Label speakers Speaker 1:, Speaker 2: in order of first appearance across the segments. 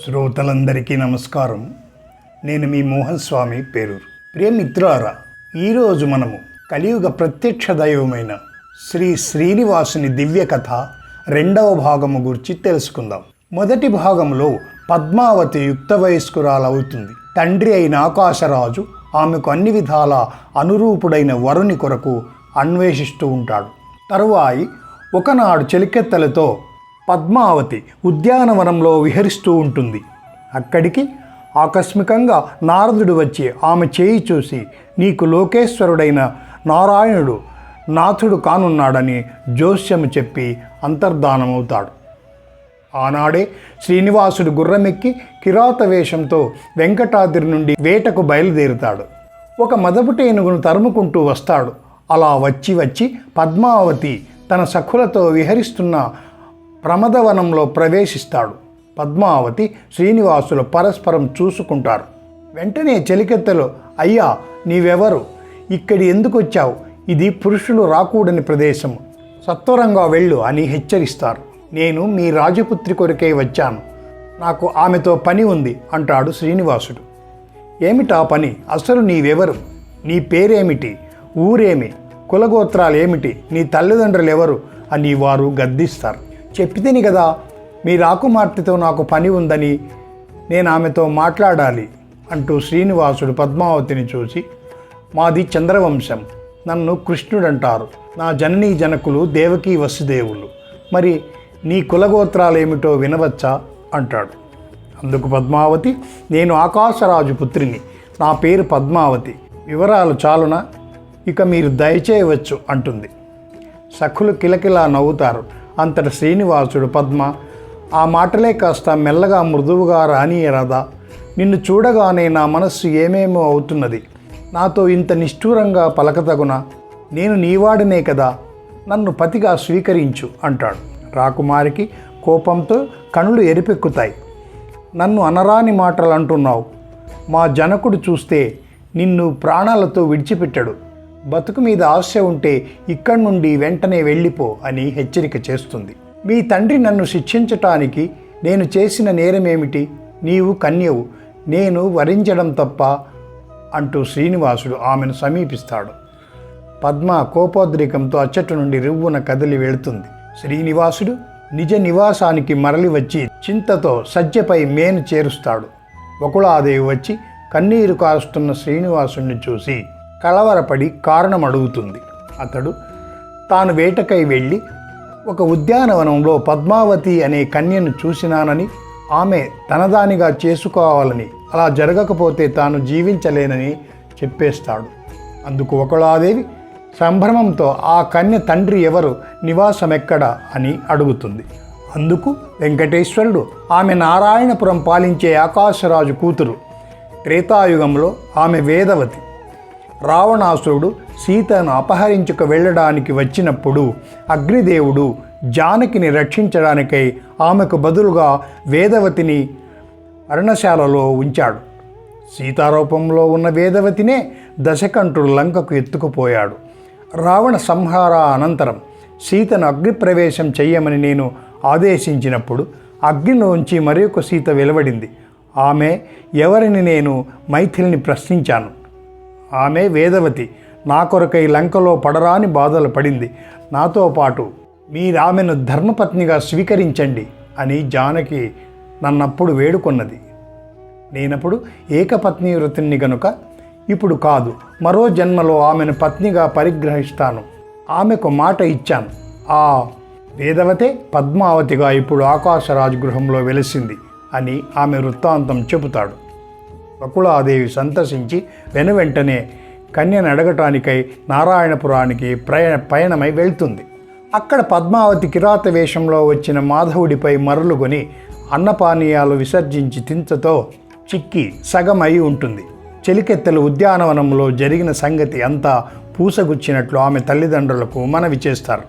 Speaker 1: శ్రోతలందరికీ నమస్కారం. నేను మీ మోహన్ స్వామి పేరూరు. ప్రియమిత్రులారా ఈరోజు మనము కలియుగ ప్రత్యక్ష దైవమైన శ్రీ శ్రీనివాసుని దివ్య కథ రెండవ భాగము గురించి తెలుసుకుందాం. మొదటి భాగంలో పద్మావతి యుక్త వయస్కురాలవుతుంది తండ్రి అయిన ఆకాశరాజు ఆమెకు అన్ని విధాల అనురూపుడైన వరుని కొరకు అన్వేషిస్తూ ఉంటాడు. తరువాయి ఒకనాడు చెలికెత్తలతో పద్మావతి ఉద్యానవనంలో విహరిస్తూ ఉంటుంది. అక్కడికి ఆకస్మికంగా నారదుడు వచ్చి ఆమె చేయి చూసి నీకు లోకేశ్వరుడైన నారాయణుడు నాథుడు కానున్నాడని జోస్యము చెప్పి అంతర్ధానమవుతాడు. ఆనాడే శ్రీనివాసుడు గుర్రమెక్కి కిరాత వేషంతో వెంకటాద్రి నుండి వేటకు బయలుదేరుతాడు. ఒక మదపుటేనుగును తరుముకుంటూ వస్తాడు. అలా వచ్చి వచ్చి పద్మావతి తన సఖులతో విహరిస్తున్న ప్రమదవనంలో ప్రవేశిస్తాడు. పద్మావతి శ్రీనివాసులు పరస్పరం చూసుకుంటారు. వెంటనే చెలికెత్తలో అయ్యా నీవెవరు? ఇక్కడి ఎందుకు వచ్చావు ఇది పురుషులు రాకూడని ప్రదేశం సత్వరంగా వెళ్ళు అని హెచ్చరిస్తారు. నేను మీ రాజపుత్రి కొరకే వచ్చాను. నాకు ఆమెతో పని ఉంది అంటాడు శ్రీనివాసుడు. ఏమిటా పని? అసలు నీవెవరు? నీ పేరేమిటి? ఊరేమి? కులగోత్రాలు ఏమిటి నీ తల్లిదండ్రులు ఎవరు అని వారు గద్దిస్తారు. చెప్పితేని కదా మీ రాకుమార్తెతో నాకు పని ఉందని నేను ఆమెతో మాట్లాడాలి అంటూ శ్రీనివాసుడు పద్మావతిని చూసి మాది చంద్రవంశం నన్ను కృష్ణుడంటారు. నా జననీ జనకులు దేవకీ వసుదేవులు. మరి నీ కులగోత్రాలేమిటో వినవచ్చా? అంటాడు. అందుకు పద్మావతి నేను ఆకాశరాజు పుత్రిని. నా పేరు పద్మావతి. వివరాలు చాలునా? ఇక మీరు దయచేయవచ్చు అంటుంది. సఖులు కిలకిలా నవ్వుతారు. అంతట శ్రీనివాసుడు పద్మ ఆ మాటలే కాస్త మెల్లగా మృదువుగా రానియరాదా నిన్ను చూడగానే నా మనస్సు ఏమేమో అవుతున్నది. నాతో ఇంత నిష్ఠూరంగా పలకతగున నేను నీవాడినే కదా నన్ను పతిగా స్వీకరించు అంటాడు. రాకుమారికి కోపంతో కనులు ఎరిపెక్కుతాయి. నన్ను అనరాని మాటలు అంటున్నావు మా జనకుడు చూస్తే నిన్ను ప్రాణాలతో విడిచిపెట్టాడు. బతుకు మీద ఆశ ఉంటే ఇక్కడి నుండి వెంటనే వెళ్ళిపో అని హెచ్చరిక చేస్తుంది. మీ తండ్రి నన్ను శిక్షించటానికి నేను చేసిన నేరమేమిటి? నీవు కన్యవు నేను వరించడం తప్ప అంటూ శ్రీనివాసుడు ఆమెను సమీపిస్తాడు. పద్మ కోపోద్రికంతో అచ్చట నుండి రివ్వున కదిలి వెళుతుంది. శ్రీనివాసుడు నిజ నివాసానికి మరలి వచ్చి చింతతో సజ్జపై మేను చేరుస్తాడు. వకుళాదేవి వచ్చి కన్నీరు కారుస్తున్న శ్రీనివాసుణ్ణి చూసి కలవరపడి కారణం అడుగుతుంది అతడు తాను వేటకై వెళ్ళి ఒక ఉద్యానవనంలో పద్మావతి అనే కన్యను చూసినానని ఆమె తనదానిగా చేసుకోవాలని అలా జరగకపోతే తాను జీవించలేనని చెప్పేస్తాడు. అందుకు ఒకళాదేవి సంభ్రమంతో ఆ కన్య తండ్రి ఎవరు నివాసమెక్కడ అని అడుగుతుంది. అందుకు వెంకటేశ్వరుడు ఆమె నారాయణపురం పాలించే ఆకాశరాజు కూతురు త్రేతాయుగంలో ఆమె వేదవతి. రావణాసురుడు సీతను అపహరించుకు వెళ్ళడానికి వచ్చినప్పుడు అగ్నిదేవుడు జానకిని రక్షించడానికై ఆమెకు బదులుగా వేదవతిని అరణశాలలో ఉంచాడు. సీతారూపంలో ఉన్న వేదవతినే దశకంఠుడు లంకకు ఎత్తుకుపోయాడు. రావణ సంహార అనంతరం సీతను అగ్నిప్రవేశం చెయ్యమని నేను ఆదేశించినప్పుడు అగ్నిలోంచి మరొక సీత వెలువడింది. ఆమె ఎవరిని నేను మైథిలిని ప్రశ్నించాను. ఆమె వేదవతి. నా కొరకై లంకలో పడరాని బాధలు పడింది. నాతో పాటు మీరామెను ధర్మపత్నిగా స్వీకరించండి అని జానకి నన్నప్పుడు వేడుకొన్నది. నేనప్పుడు ఏకపత్ని వృతిని గనుక ఇప్పుడు కాదు మరో జన్మలో ఆమెను పత్నిగా పరిగ్రహిస్తాను. ఆమెకు మాట ఇచ్చాను. ఆ వేదవతే పద్మావతిగా ఇప్పుడు ఆకాశరాజు గృహంలో వెలిసింది అని ఆమె వృత్తాంతం చెబుతాడు. బకుళాదేవి సంతసించి వెనువెంటనే కన్యను అడగటానికై నారాయణపురానికి ప్రయ పయనమై వెళ్తుంది. అక్కడ పద్మావతి కిరాత వేషంలో వచ్చిన మాధవుడిపై మరలుగొని అన్నపానీయాలు విసర్జించి తించతో చిక్కి సగం అయి ఉంటుంది. చెలికెత్తెలు ఉద్యానవనంలో జరిగిన సంగతి అంతా పూసగుచ్చినట్లు ఆమె తల్లిదండ్రులకు మనవి చేస్తారు.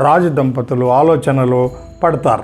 Speaker 1: రాజు దంపతులు ఆలోచనలో పడతారు.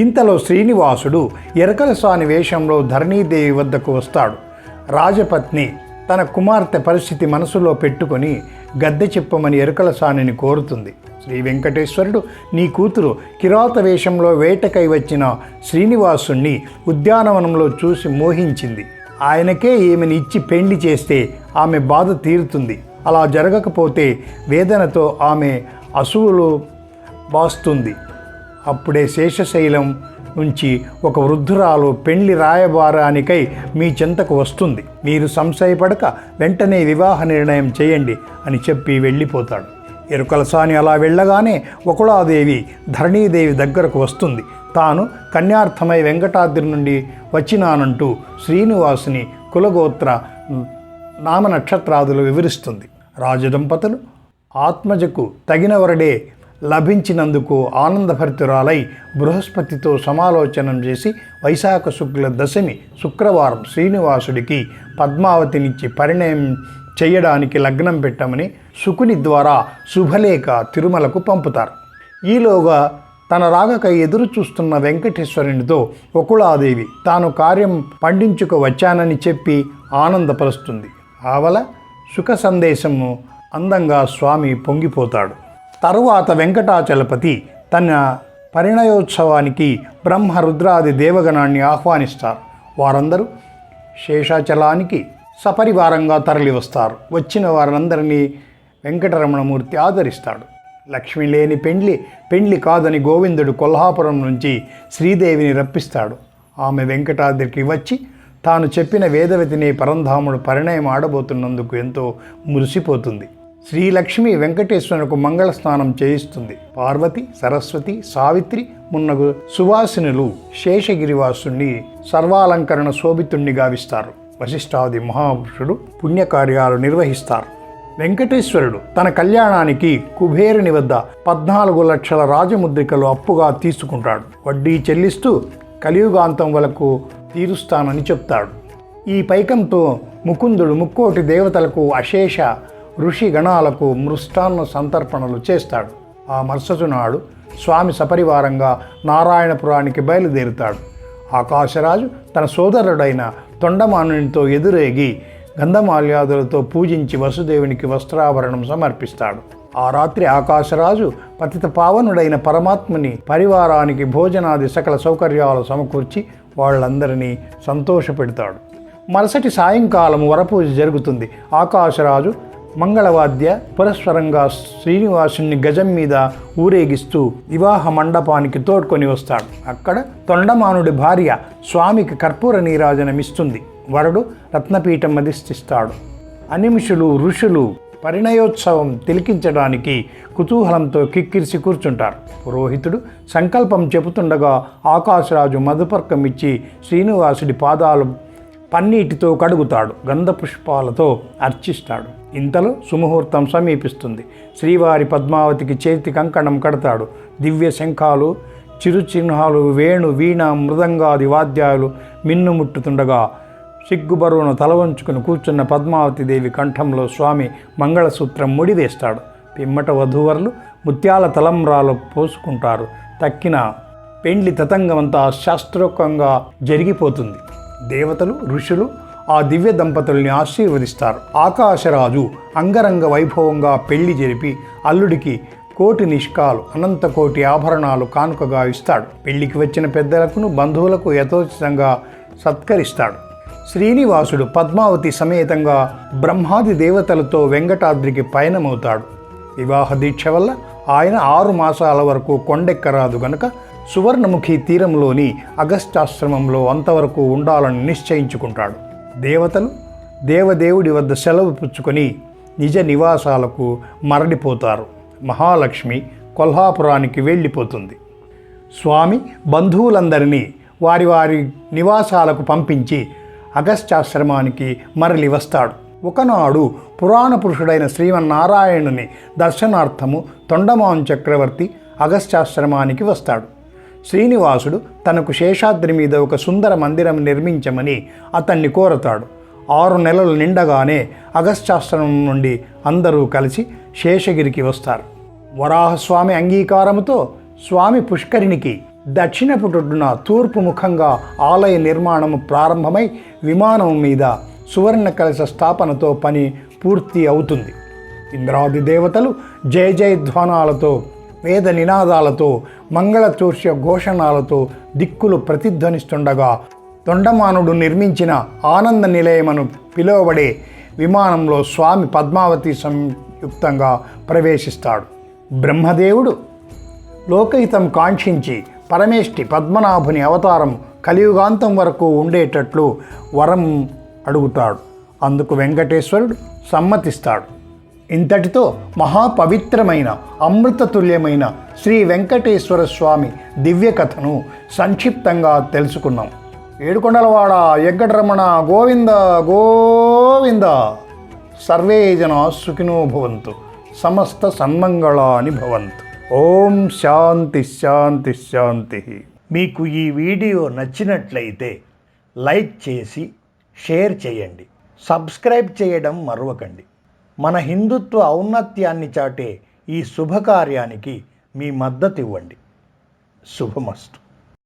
Speaker 1: ఇంతలో శ్రీనివాసుడు ఎరకల స్వామి వేషంలో ధరణీదేవి వద్దకు వస్తాడు. రాజపత్ని తన కుమార్తె పరిస్థితి మనసులో పెట్టుకొని గద్దె చెప్పమని ఎరుకల సానిని కోరుతుంది. శ్రీ వెంకటేశ్వరుడు నీ కూతురు కిరాత వేషంలో వేటకై వచ్చిన శ్రీనివాసుణ్ణి ఉద్యానవనంలో చూసి మోహించింది. ఆయనకే ఈమెను ఇచ్చి పెళ్ళి చేస్తే ఆమె బాధ తీరుతుంది. అలా జరగకపోతే వేదనతో ఆమె అసువులు బాస్తుంది. అప్పుడే శేషశైలం నుంచి ఒక వృద్ధురాలు పెళ్ళి రాయబారానికై మీ చెంతకు వస్తుంది. మీరు సంశయపడక వెంటనే వివాహ నిర్ణయం చేయండి అని చెప్పి వెళ్ళిపోతాడు. ఎరుకలసాని అలా వెళ్ళగానే ఒకళాదేవి ధరణీదేవి దగ్గరకు వస్తుంది. తాను కన్యార్థమై వెంకటాద్రి నుండి వచ్చినానంటూ శ్రీనివాసుని కులగోత్ర నామ నక్షత్రాదులు వివరిస్తుంది. రాజదంపతులు ఆత్మజకు తగినవరడే లభించినందుకు ఆనందభరితురాలై బృహస్పతితో సమాలోచనం చేసి వైశాఖ శుక్ల దశమి శుక్రవారం శ్రీనివాసుడికి పద్మావతినిచ్చి పరిణయం చేయడానికి లగ్నం పెట్టమని శుకుని ద్వారా శుభలేఖ తిరుమలకు పంపుతారు. ఈలోగా తన రాగకై ఎదురు చూస్తున్న వెంకటేశ్వరునితో ఒకళాదేవి తాను కార్యం పండించుకు వచ్చానని చెప్పి ఆనందపరుస్తుంది. ఆవల సుఖ సందేశము అందంగా స్వామి పొంగిపోతాడు. తరువాత వెంకటాచలపతి తన పరిణయోత్సవానికి బ్రహ్మ రుద్రాది దేవగణాన్ని ఆహ్వానిస్తారు. వారందరూ శేషాచలానికి సపరివారంగా తరలి వస్తారు వచ్చిన వారందరినీ వెంకటరమణమూర్తి ఆదరిస్తాడు. లక్ష్మి లేని పెండ్లి పెండ్లి కాదని గోవిందుడు కొల్హాపురం నుంచి శ్రీదేవిని రప్పిస్తాడు. ఆమె వెంకటాద్రికి వచ్చి తాను చెప్పిన వేదవతిని పరంధాముడు పరిణయం ఆడబోతున్నందుకు ఎంతో మురిసిపోతుంది. శ్రీలక్ష్మి వెంకటేశ్వరునికి మంగళ స్నానం చేయిస్తుంది. పార్వతి సరస్వతి సావిత్రి మున్నగు సువాసినులు శేషగిరివాసుని సర్వాలంకరణ శోభితుణ్ణి గావిస్తారు. వశిష్ఠాది మహాపురుషుడు పుణ్యకార్యాలు నిర్వహిస్తారు. వెంకటేశ్వరుడు తన కళ్యాణానికి కుబేరుని వద్ద పద్నాలుగు లక్షల రాజముద్రికలు అప్పుగా తీసుకుంటాడు. వడ్డీ చెల్లిస్తూ కలియుగాంతం వరకు తీరుస్తానని చెప్తాడు. ఈ పైకంతో ముకుందుడు ముక్కోటి దేవతలకు అశేష ఋషి గణాలకు మృష్టాన్న సంతర్పణలు చేస్తాడు. ఆ మరుసటి నాడు స్వామి సపరివారంగా నారాయణపురానికి బయలుదేరుతాడు. ఆకాశరాజు తన సోదరుడైన తొండమానునితో ఎదురేగి గంధమాల్యాదులతో పూజించి వసుదేవునికి వస్త్రాభరణం సమర్పిస్తాడు. ఆ రాత్రి ఆకాశరాజు పతిత పావనుడైన పరమాత్మని పరివారానికి భోజనాది సకల సౌకర్యాలు సమకూర్చి వాళ్ళందరినీ సంతోషపెడతాడు. మరుసటి సాయంకాలం వరపూజ జరుగుతుంది. ఆకాశరాజు మంగళవాద్య పురస్వరంగా శ్రీనివాసుని గజం మీద ఊరేగిస్తూ వివాహ మండపానికి తోడ్కొని వస్తాడు. అక్కడ తొండమానుడి భార్య స్వామికి కర్పూర నీరాజనమిస్తుంది వరుడు రత్నపీఠం అధిష్ఠిస్తాడు. అనిమిషులు ఋషులు పరిణయోత్సవం తిలికించడానికి కుతూహలంతో కిక్కిరిసి కూర్చుంటారు. పురోహితుడు సంకల్పం చెబుతుండగా ఆకాశరాజు మధుపర్కం ఇచ్చి శ్రీనివాసుడి పాదాలు పన్నీటితో కడుగుతాడు. గంధ పుష్పాలతో అర్చిస్తాడు. ఇంతలో సుముహూర్తం సమీపిస్తుంది శ్రీవారి పద్మావతికి చేతి కంకణం కడతాడు. దివ్య శంఖాలు చిరు చిహ్నాలు వేణు వీణ మృదంగాది వాద్యాలు మిన్నుముట్టుతుండగా సిగ్గుబరువును తలవంచుకుని కూర్చున్న పద్మావతి దేవి కంఠంలో స్వామి మంగళసూత్రం ముడివేస్తాడు పిమ్మట వధూవరులు ముత్యాల తలమ్రాలు పోసుకుంటారు. తక్కిన పెండ్లి తతంగమంతా శాస్త్రోక్తంగా జరిగిపోతుంది. దేవతలు ఋషులు ఆ దివ్య దంపతుల్ని ఆశీర్వదిస్తారు. ఆకాశరాజు అంగరంగ వైభవంగా పెళ్ళి జరిపి అల్లుడికి కోటి నిష్కాలు అనంత కోటి ఆభరణాలు కానుకగా ఇస్తాడు. పెళ్ళికి వచ్చిన పెద్దలకును బంధువులకు యథోచితంగా సత్కరిస్తాడు. శ్రీనివాసుడు పద్మావతి సమేతంగా బ్రహ్మాది దేవతలతో వెంకటాద్రికి పయనమవుతాడు. వివాహ దీక్ష వల్ల ఆయన ఆరు మాసాల వరకు కొండెక్కరాదు గనక సువర్ణముఖి తీరంలోని అగస్టాశ్రమంలో అంతవరకు ఉండాలని నిశ్చయించుకుంటాడు. దేవతలు దేవదేవుడి వద్ద సెలవు పుచ్చుకొని నిజ నివాసాలకు మరడిపోతారు మహాలక్ష్మి కొల్హాపురానికి వెళ్ళిపోతుంది. స్వామి బంధువులందరినీ వారి వారి నివాసాలకు పంపించి అగస్త్యాశ్రమానికి మరలి వస్తాడు. ఒకనాడు పురాణ పురుషుడైన శ్రీమన్నారాయణుని దర్శనార్థము తొండమాన్ చక్రవర్తి అగస్త్యాశ్రమానికి వస్తాడు. శ్రీనివాసుడు తనకు శేషాద్రి మీద ఒక సుందర మందిరం నిర్మించమని అతన్ని కోరతాడు. ఆరు నెలలు నిండగానే అగస్త్యాశ్రమం నుండి అందరూ కలిసి శేషగిరికి వస్తారు. వరాహస్వామి అంగీకారముతో స్వామి పుష్కరిణికి దక్షిణ పుటుడున తూర్పు ముఖంగా ఆలయ నిర్మాణము ప్రారంభమై విమానం మీద సువర్ణ కలశ స్థాపనతో పని పూర్తి అవుతుంది. ఇంద్రాది దేవతలు జయ జయధ్వానాలతో వేద నినాదాలతో మంగళతూర్య ఘోషణాలతో దిక్కులు ప్రతిధ్వనిస్తుండగా తొండమానుడు నిర్మించిన ఆనంద నిలయమను పిలువబడే విమానంలో స్వామి పద్మావతి సంయుక్తంగా ప్రవేశిస్తాడు. బ్రహ్మదేవుడు లోకహితం కాంక్షించి పరమేష్టి పద్మనాభుని అవతారం కలియుగాంతం వరకు ఉండేటట్లు వరం అడుగుతాడు. అందుకు వెంకటేశ్వరుడు సమ్మతిస్తాడు. ఇంతటితో మహాపవిత్రమైన అమృతతుల్యమైన శ్రీ వెంకటేశ్వర స్వామి దివ్య కథను సంక్షిప్తంగా తెలుసుకున్నాం. ఏడుకొండలవాడ వెంకటరమణ గోవింద గోవింద. సర్వే జన సుఖినో భవంతు సమస్త సన్మంగళాని భవంతు. ఓం శాంతి శాంతి శాంతి. మీకు ఈ వీడియో నచ్చినట్లయితే లైక్ చేసి షేర్ చేయండి. సబ్స్క్రైబ్ చేయడం మరవకండి. మన హిందుత్వ ఔన్నత్యాన్ని చాటే ఈ శుభకార్యానికి మీ మద్దతు ఇవ్వండి శుభమస్తు.